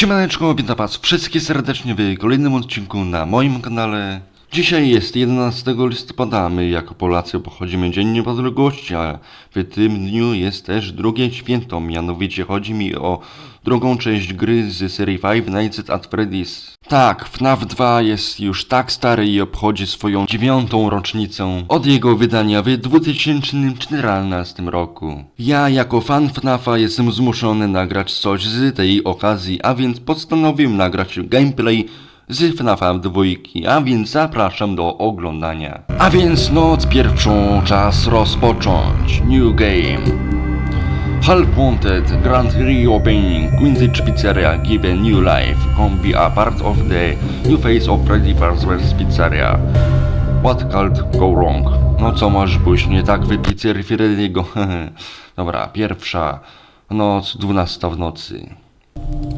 Siemaneczko, witam was wszystkich serdecznie w kolejnym odcinku na moim kanale. Dzisiaj jest 11 listopada, my jako Polacy obchodzimy Dzień Niepodległości, a w tym dniu jest też drugie święto, mianowicie chodzi mi o drugą część gry z serii Five Nights at Freddy's. Tak, FNAF 2 jest już tak stary i obchodzi swoją dziewiątą rocznicę od jego wydania w 2014 roku. Ja jako fan FNAFa jestem zmuszony nagrać coś z tej okazji, a więc postanowiłem nagrać gameplay z FNAFa 2, a więc zapraszam do oglądania. A więc noc pierwszą czas rozpocząć. New game. Help Wanted, Grand Reopening, Quintage Pizzeria give a new life. Come be a part of the new face of Freddy Fazbear's Pizzeria. What could go wrong? No co może pójść nie tak w pizzerii Freddy'ego? Dobra, pierwsza noc, dwunasta w nocy.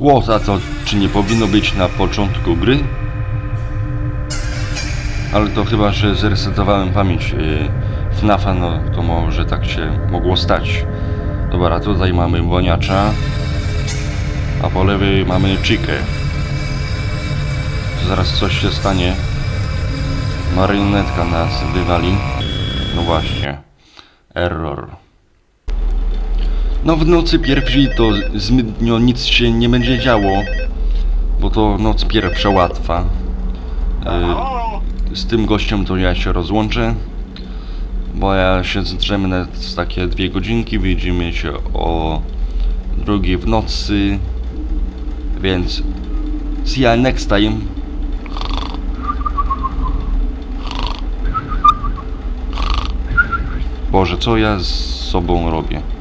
Ło, a to czy nie powinno być na początku gry? Ale to chyba, że zresetowałem pamięć yy, FNAFa, no to może tak się mogło stać. Dobra, tutaj mamy błoniacza, a po lewej mamy chikę. Zaraz coś się stanie. Marionetka nas wywali. No właśnie. Error. No w nocy pierwszej to zbytnio nic się nie będzie działo, bo to noc pierwsza łatwa. Y, z tym gościem to ja się rozłączę, bo ja się zdrzemnę z takie dwie godzinki, widzimy się o drugiej w nocy, więc see you next time. Boże, co ja z sobą robię?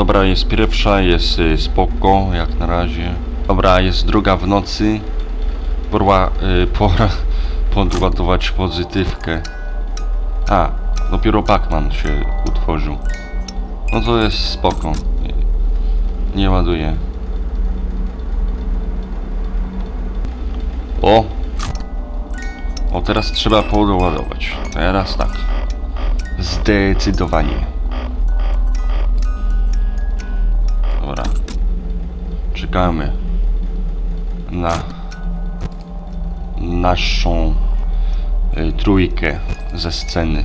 Dobra, jest pierwsza, jest y, spoko, jak na razie. Dobra, jest druga w nocy. Porła, y, pora podładować pozytywkę. A, dopiero Pacman się utworzył. No to jest spoko. Nie, nie ładuję. O! O, teraz trzeba podładować. Teraz tak. Zdecydowanie. Czekamy na naszą y, trójkę ze sceny.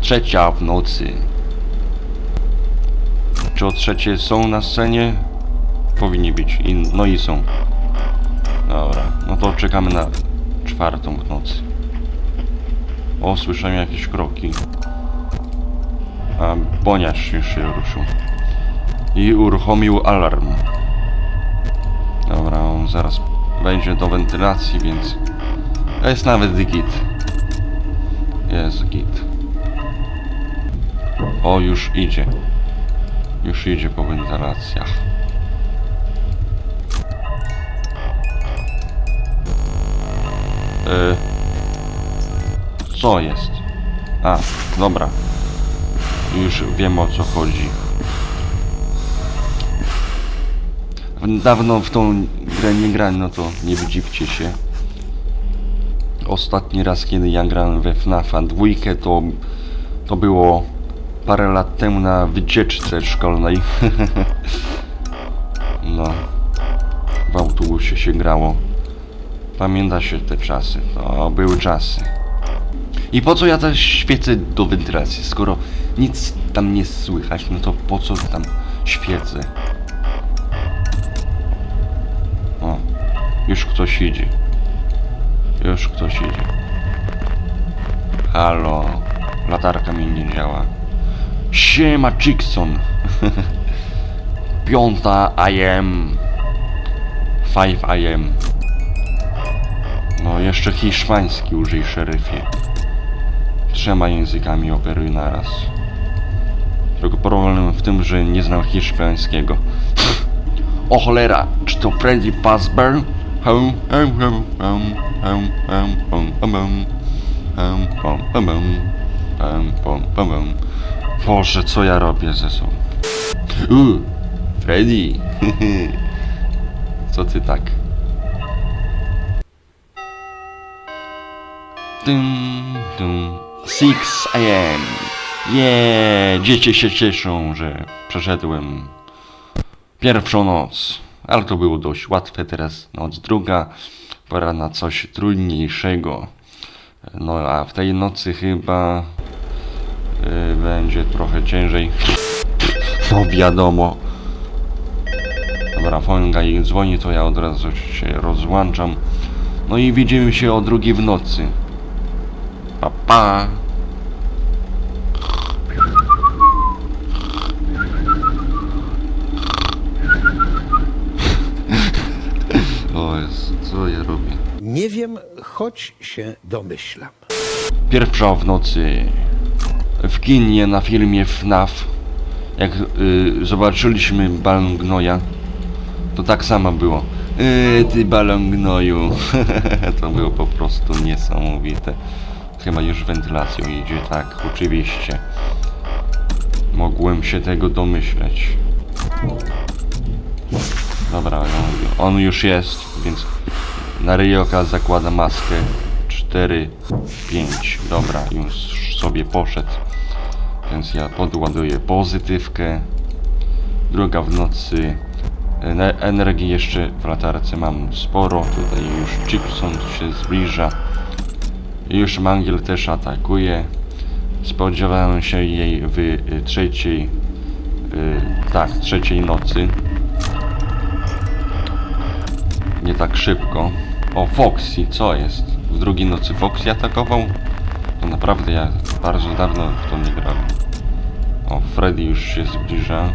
Trzecia w nocy. Czy o trzecie są na scenie? Powinni być. No i są. Dobra. No to czekamy na czwartą w nocy. O, słyszałem jakieś kroki. A boniarz już się ruszył i uruchomił alarm. Dobra, on zaraz będzie do wentylacji, więc jest nawet git. Jest git. O, już idzie. Już idzie po wentylacjach. Yy. Co jest? A, dobra. Już wiem o co chodzi. Dawno w tą grę nie grałem, no to nie wydziwcie się. Ostatni raz, kiedy ja grałem we FNAFa dwójkę, to, to było parę lat temu na wycieczce szkolnej. no, w autobusie się grało. Pamięta się te czasy, to były czasy. I po co ja też świecę do wentylacji, skoro nic tam nie słychać, no to po co tam świecę? Już ktoś idzie. Już ktoś idzie. Halo, latarka mi nie działa. Siema, Chickson. Piąta AM. Five AM. No, jeszcze hiszpański użyj, szeryfie. Trzema językami operuj naraz. Tylko problem w tym, że nie znam hiszpańskiego. O cholera, czy to Freddy Fazbear? Boże, co ja robię ze sobą? U, Freddy! Co ty tak? Dum, dum. 6 am. Yeah, dzieci się cieszą, że przeszedłem pierwszą noc ale to było dość łatwe. Teraz noc druga, pora na coś trudniejszego. No a w tej nocy chyba y, będzie trochę ciężej. No wiadomo. Dobra, Fonga i dzwoni, to ja od razu się rozłączam. No i widzimy się o drugiej w nocy. Pa, pa. Jest, co ja robię? Nie wiem, choć się domyślam. Pierwsza w nocy. W kinie na filmie FNAF. Jak y, zobaczyliśmy balon gnoja, to tak samo było. Yy, ty balon gnoju. to było po prostu niesamowite. Chyba już wentylacją idzie, tak, oczywiście. Mogłem się tego domyśleć. Dobra, on, on już jest, więc na Ryoka zakłada maskę. 4, 5. Dobra, już sobie poszedł. Więc ja podładuję pozytywkę. Druga w nocy. Ene- Energii jeszcze w latarce mam sporo. Tutaj już Chipson się zbliża. Już Mangiel też atakuje. Spodziewałem się jej w trzeciej, y, tak, trzeciej nocy. Nie tak szybko. O, Foxy, co jest? W drugiej nocy Foxy atakował? To naprawdę ja bardzo dawno w to nie grałem. O, Freddy już się zbliża.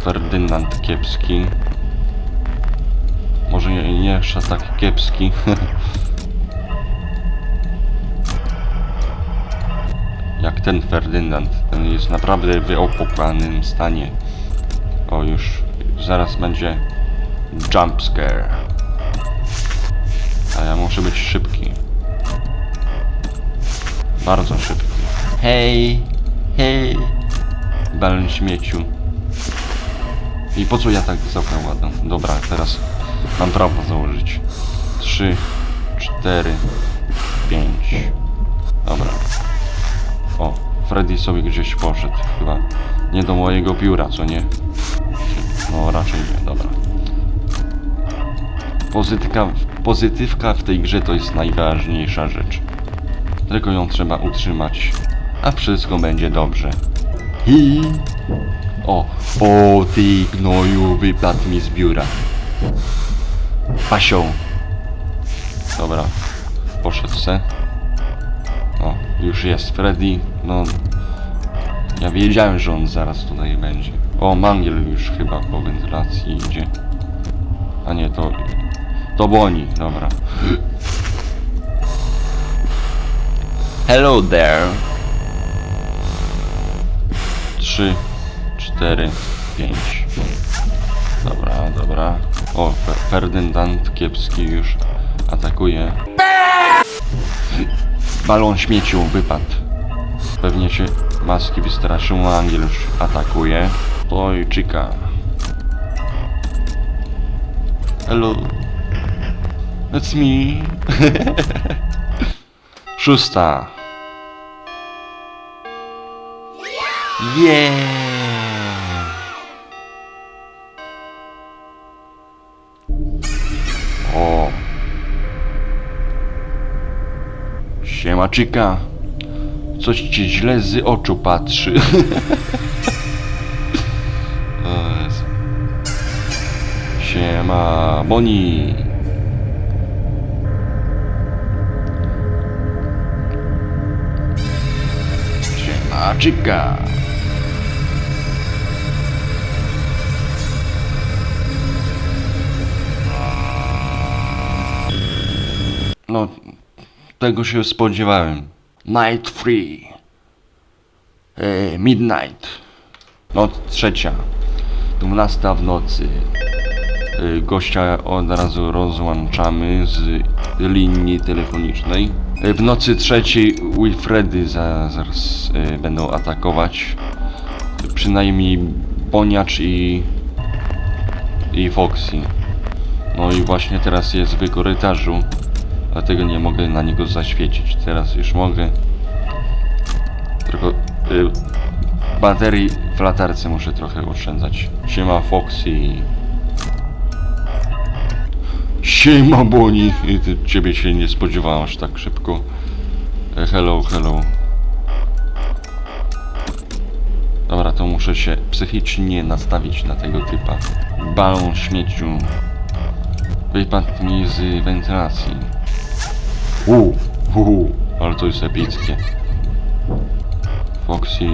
Ferdynand kiepski. Może nie, nie aż tak kiepski. Jak ten Ferdynand. Ten jest naprawdę w opłakanym stanie. O, już zaraz będzie jump scare. A ja muszę być szybki. Bardzo szybki. Hej, hej. Balon śmieciu. I po co ja tak zakładam? Dobra, teraz mam prawo założyć. Trzy, cztery, pięć. Dobra. O, Freddy sobie gdzieś poszedł. Chyba nie do mojego biura, co nie? No raczej nie, dobra. Pozytywka, w tej grze to jest najważniejsza rzecz. Tylko ją trzeba utrzymać, a wszystko będzie dobrze. Hi. O, o ty gnoju, wypadł mi z biura. Pasią. Dobra, poszedł se. O, już jest Freddy, no... Ja wiedziałem, że on zaraz tutaj będzie. O, Mangiel już chyba po wentylacji idzie. A nie, to... To Boni, dobra. Hello there. Trzy, cztery, pięć. Dobra, dobra. O, Fe- Ferdynand kiepski już atakuje. Balon śmieciu wypadł. Pewnie się maski wystraszył, a Angiel już atakuje. Oj, czyka. Hello. That's me. Szósta. Yeah. O. Siemaczyka. Coś ci źle z oczu patrzy. Siema, Boni. No, tego się spodziewałem. Night free. E, midnight. No, trzecia. Dwunasta w nocy. E, gościa od razu rozłączamy z linii telefonicznej. E, w nocy trzeciej Wilfredy za, zaraz e, będą atakować. Przynajmniej Boniacz i, i Foxy. No i właśnie teraz jest w korytarzu. Dlatego nie mogę na niego zaświecić. Teraz już mogę. Tylko y, baterii w latarce muszę trochę oszczędzać. Siema Foxy. Siema Boni, ciebie się nie spodziewałem aż tak szybko. Hello, hello. Dobra, to muszę się psychicznie nastawić na tego typa. Balon śmieciu. Wypadł mi z wentylacji. Uuu, uuu, ale to jest epickie. Foxy,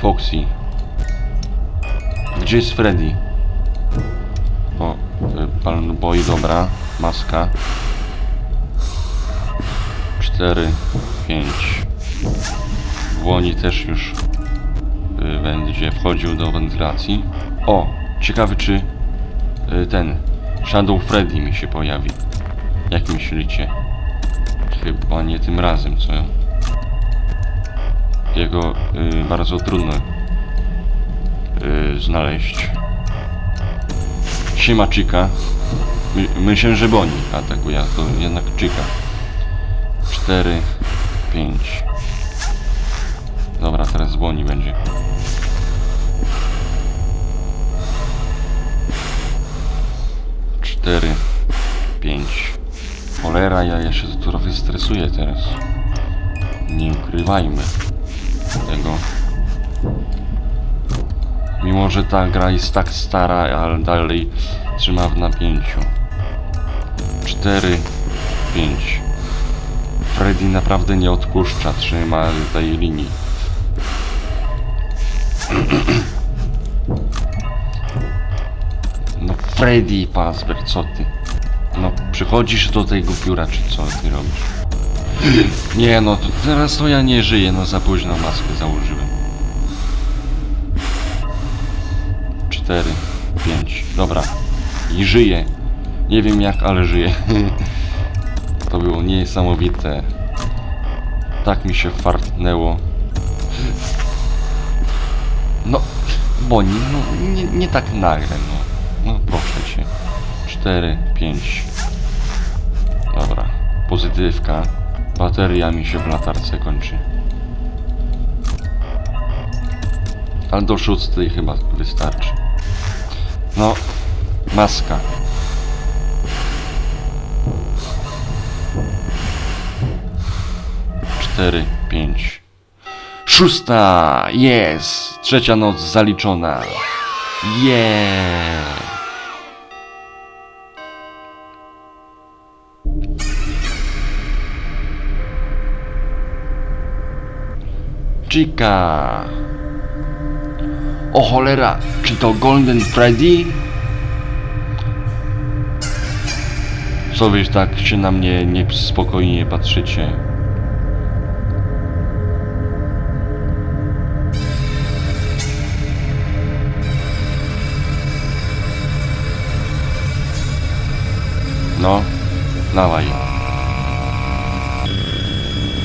Foxy. Gdzie jest Freddy? O, pan boi, dobra. Maska. 4, 5. Dłoni też już y, będzie wchodził do wentylacji. O, ciekawy czy y, ten Shadow Freddy mi się pojawi. Jak myślicie? Chyba nie tym razem, co? Jego y, bardzo trudno y, znaleźć. Siema Chica. My, myślę, że Boni atakuje, a to jednak Chica. 4, 5. Dobra, teraz Boni będzie. Cztery, pięć. Cholera, ja, ja się trochę stresuję teraz. Nie ukrywajmy tego. Mimo, że ta gra jest tak stara, ale dalej trzyma w napięciu. 4, 5. Freddy naprawdę nie odpuszcza, trzyma tej linii. No Freddy Fazbear, co ty? No przychodzisz do tego biura, czy co ty robisz? Nie no, teraz to ja nie żyję, no za późno maskę założyłem. 4, 5, dobra. I żyję. Nie wiem jak, ale żyję. to było niesamowite. Tak mi się fartnęło. No, Boni, no nie, nie tak nagle, no. No proszę cię. 4, 5. Dobra. Pozytywka. Bateria mi się w latarce kończy. Ale do szóstej chyba wystarczy. No, maska. Cztery, pięć. Szósta! Jest! Trzecia noc zaliczona. Yeah! Chica! O cholera, czy to Golden Freddy? Co wiesz, tak się na mnie niespokojnie patrzycie? No, dawaj.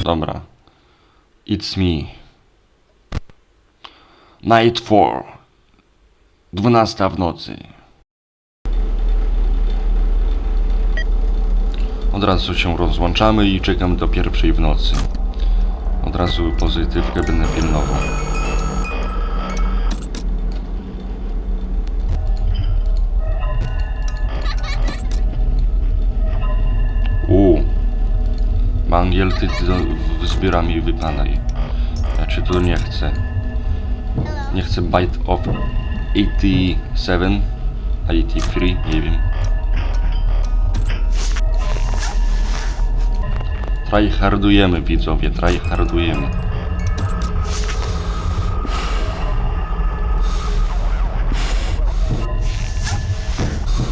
Dobra. It's me. Night 4. 12 w nocy. Od razu się rozłączamy i czekam do pierwszej w nocy. Od razu pozytywkę będę pilnował. U. Mangiel, ty, ty do- zbiera mi wypadaj. Ja czy to nie chcę. Nie chcę bite of 87, 83, nie wiem. Tryhardujemy widzowie, tryhardujemy.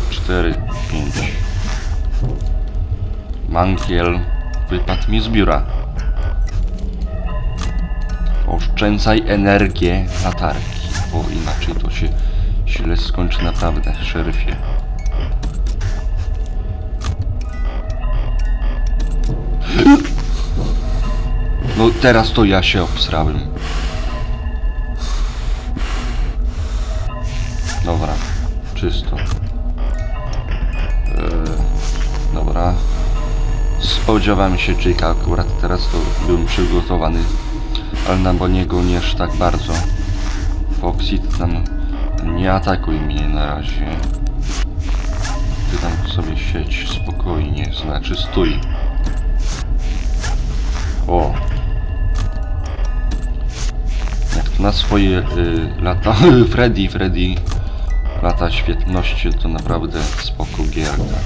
Cztery, pięć. Mankiel wypadł mi z biura. Oszczędzaj energię latarki, bo inaczej to się źle skończy naprawdę, szeryfie. No teraz to ja się obsrałem. Dobra, czysto. Eee, dobra. Spodziewałem się Jake'a akurat teraz to byłem przygotowany, ale na Boniego nie aż tak bardzo. Foxy tam nie atakuj mnie na razie. ty tam sobie siedź spokojnie, znaczy stój. O. Jak na swoje y, lata, Freddy, Freddy, lata świetności, to naprawdę spoko gierka.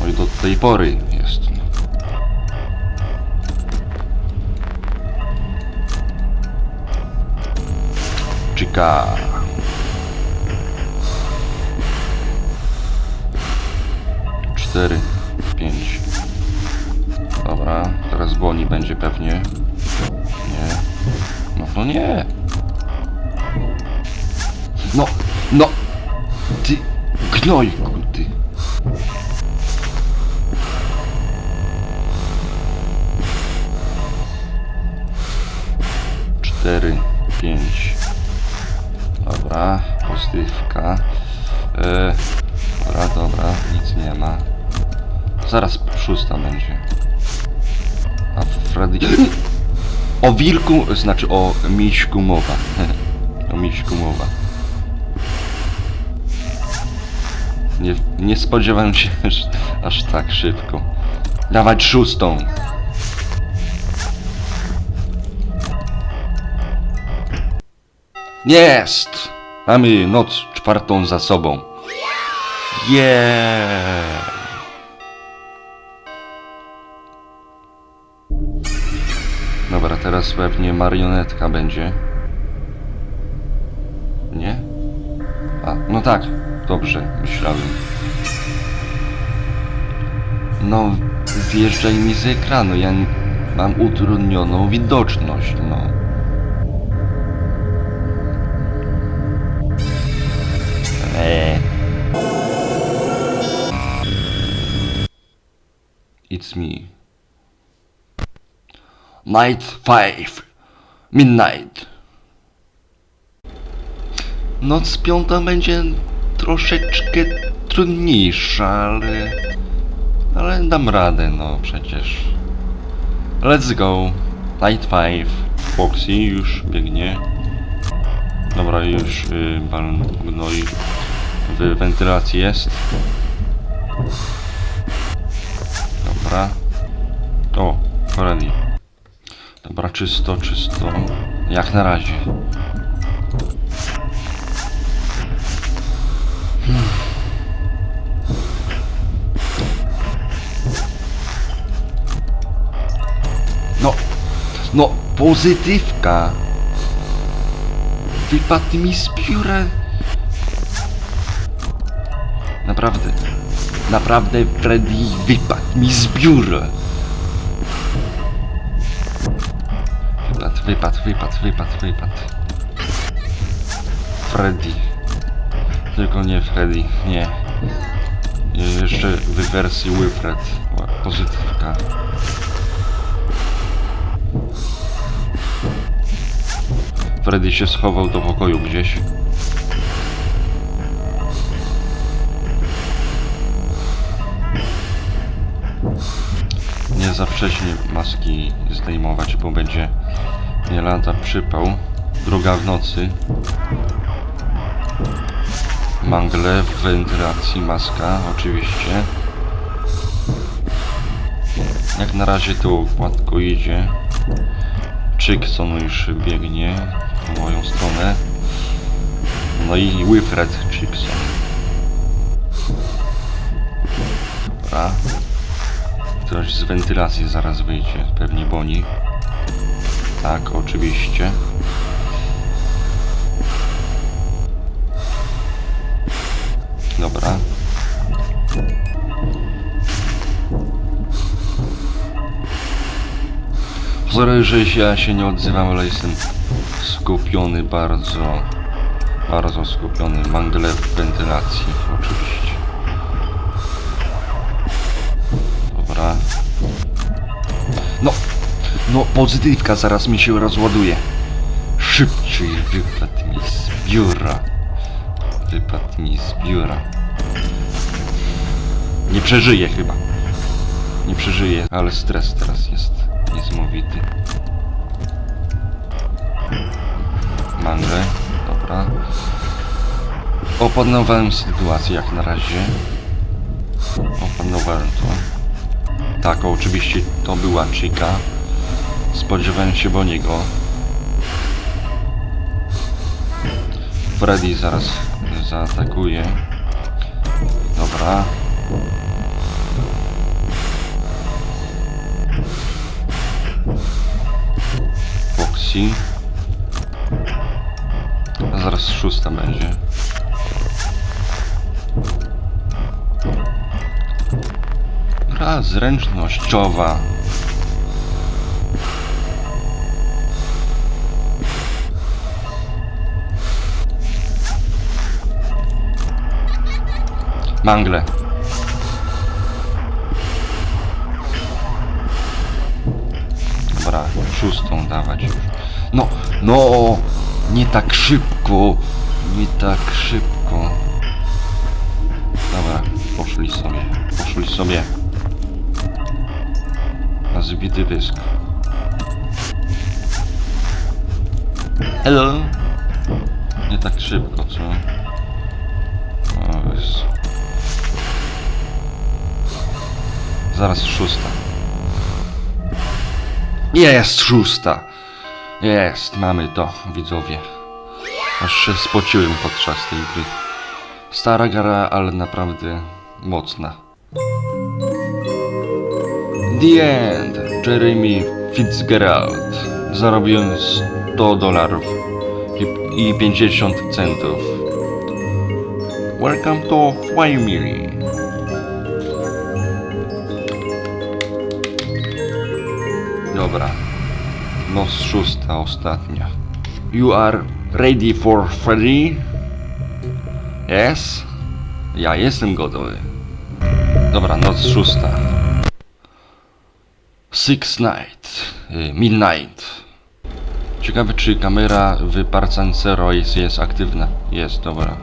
No i do tej pory Chica. Cztery, pięć. Dobra, teraz Boni będzie pewnie. Nie. No to nie. No, no. Ty, gnojku, ty. Cztery, pięć. Dobra, pozytywka. E, dobra, dobra, nic nie ma. Zaraz szósta będzie. A Freddy... O wilku, znaczy o miśku mowa. o miśku mowa. Nie, nie spodziewałem się aż, aż tak szybko. Dawać szóstą. Jest! Mamy noc czwartą za sobą. Yeah! Dobra, teraz pewnie marionetka będzie. Nie? A, no tak, dobrze, myślałem. No, zjeżdżaj mi z ekranu, ja mam utrudnioną widoczność, no. It's me. Night 5. Midnight. Noc piąta będzie troszeczkę trudniejsza, ale... Ale dam radę, no przecież. Let's go. Night 5. Foxy już biegnie. Dobra, już y, balon gnoi w wentylacji jest. Dobra. O, ready. Dobra, czysto, czysto. Jak na razie. No, no, pozytywka. Wypadł mi z biura. Naprawdę, naprawdę Freddy wypadł mi z biura. Wypadł, wypadł, wypadł, wypadł, wypadł. Freddy. Tylko nie Freddy, nie. Jeszcze w wersji Wilfred. Pozytywka. Freddy się schował do pokoju gdzieś. Za wcześnie maski zdejmować, bo będzie nie lada przypał. Druga w nocy. Mangle w wentylacji, maska oczywiście. Jak na razie to gładko idzie. Chickson już biegnie w moją stronę. No i Wilfred Chickson. Dobra. Ktoś z wentylacji zaraz wyjdzie, pewnie Boni. Tak, oczywiście. Dobra. Sorry, że ja się nie odzywam, ale jestem skupiony bardzo. Bardzo skupiony. Mangle w wentylacji, oczywiście. No pozytywka zaraz mi się rozładuje. Szybciej wypadł mi z biura. Wypadł mi z biura. Nie przeżyję chyba. Nie przeżyję, ale stres teraz jest niesamowity. Mangle, dobra. Opanowałem sytuację jak na razie. Opanowałem to. Tak, oczywiście to była Chica. Spodziewałem się Boniego. Freddy zaraz zaatakuje. Dobra. Foxy. A zaraz szósta będzie. Gra zręcznościowa. Mangle. Dobra, szóstą dawać już. No, no, nie tak szybko, nie tak szybko. Dobra, poszli sobie, poszli sobie. Na zbity pysk. Hello. Nie tak szybko, co? Zaraz szósta. Jest szósta. Jest, mamy to, widzowie. Aż się spociłem podczas tej gry. Stara gra, ale naprawdę mocna. The End. Jeremy Fitzgerald. Zarobiłem 100 dolarów i, i 50 centów. Welcome to Family. Noc szósta, ostatnia. You are ready for Freddy? Yes? Ja jestem gotowy. Dobra, noc szósta. Six Night. y, Midnight. Ciekawe, czy kamera w Parcancero jest, jest aktywna. Jest, dobra.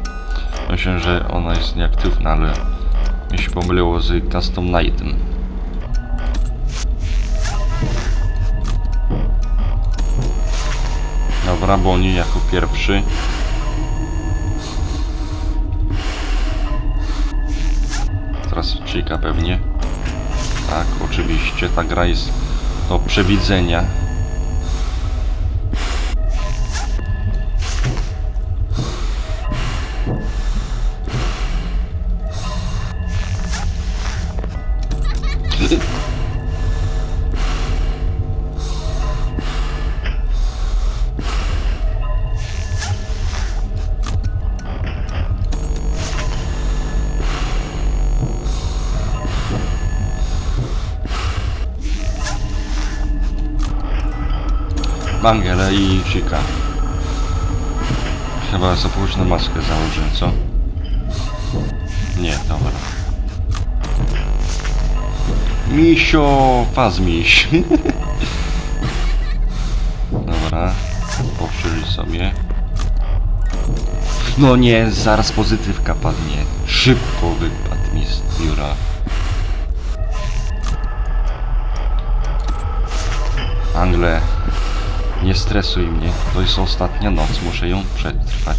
Myślę, że ona jest nieaktywna, ale mi się pomyliło z Custom Nightem. Dobra, Boni jako pierwszy. Teraz Chica pewnie. Tak, oczywiście, ta gra jest do przewidzenia. Mangele i Chica. Chyba za późno maskę założę, co? Nie, dobra. Misio, fazmiś. dobra, poszerzyć sobie. No nie, zaraz pozytywka padnie. Szybko wypadł mi z biura. Angle, nie stresuj mnie. To jest ostatnia noc, muszę ją przetrwać.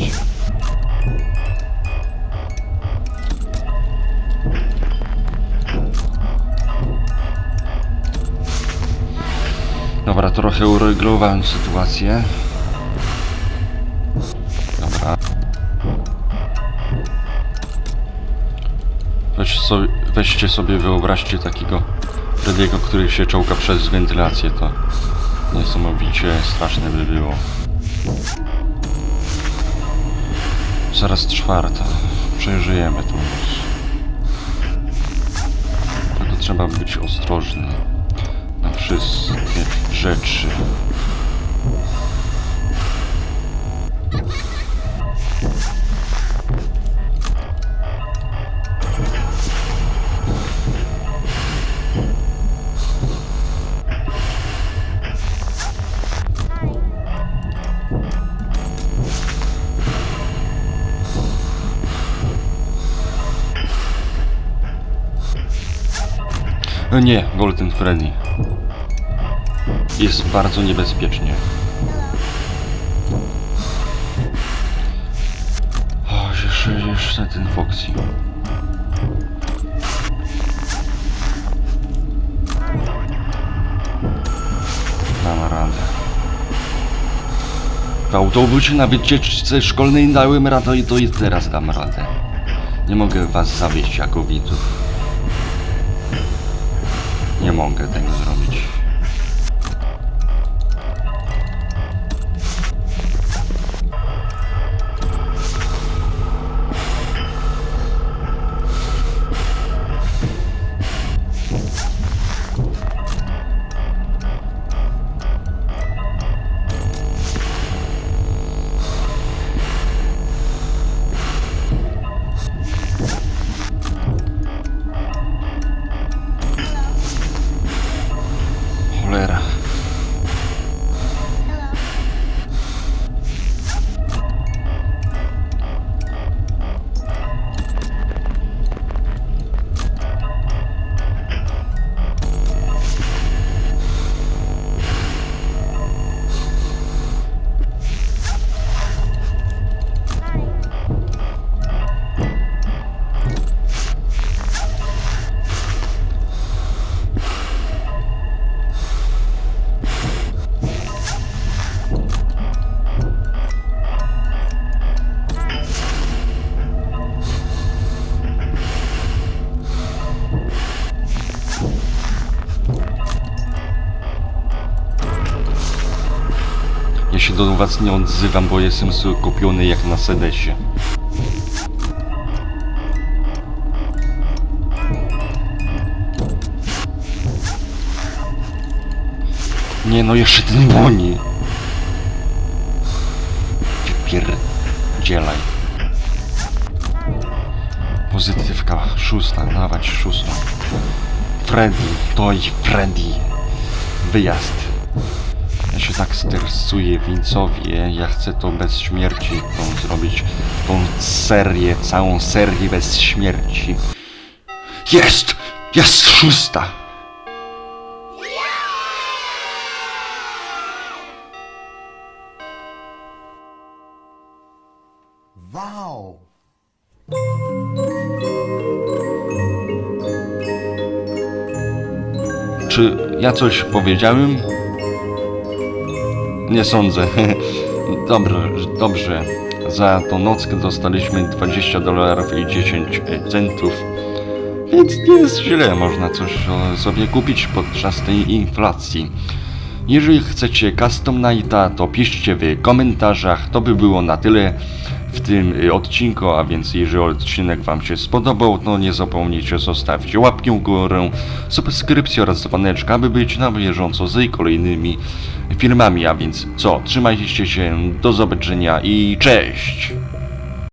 Dobra, trochę uregulowałem sytuację. Dobra. Weź sobie, weźcie sobie, wyobraźcie takiego Frediego, który się czołga przez wentylację, to niesamowicie straszne by było. Zaraz czwarta. Przeżyjemy tą noc. Tylko trzeba być ostrożny na wszystkie rzeczy. Nie, Golden Freddy. Jest bardzo niebezpiecznie. O, jeszcze jeszcze ten Foxy. Dam radę. W autobusie na wycieczce szkolnej dałem radę i to i teraz dam radę. Nie mogę was zawieść jako widzów. Mogę tego zrobić. Do was nie odzywam, bo jestem skupiony jak na sedesie. Nie no, jeszcze ten boni. Wypierdzielaj. Pozytywka, szósta, dawać szóstą. Freddy, to Freddy. Wyjazd. Tak stresuję, widzowie. Ja chcę to bez śmierci tą zrobić. Tą serię, całą serię bez śmierci. Jest! Jest szósta! Wow! Czy ja coś powiedziałem? Nie sądzę. Dobrze, dobrze. Za tą nockę dostaliśmy 20 dolarów i 10 centów. Więc nie jest źle, można coś e, sobie kupić podczas tej inflacji. Jeżeli chcecie Custom Nighta, to piszcie w komentarzach. To by było na tyle w tym y, odcinku, a więc jeżeli odcinek Wam się spodobał, to nie zapomnijcie zostawcie łapkę w górę, subskrypcję oraz dzwoneczka, aby być na bieżąco z kolejnymi filmami. A więc co, trzymajcie się, do zobaczenia i cześć!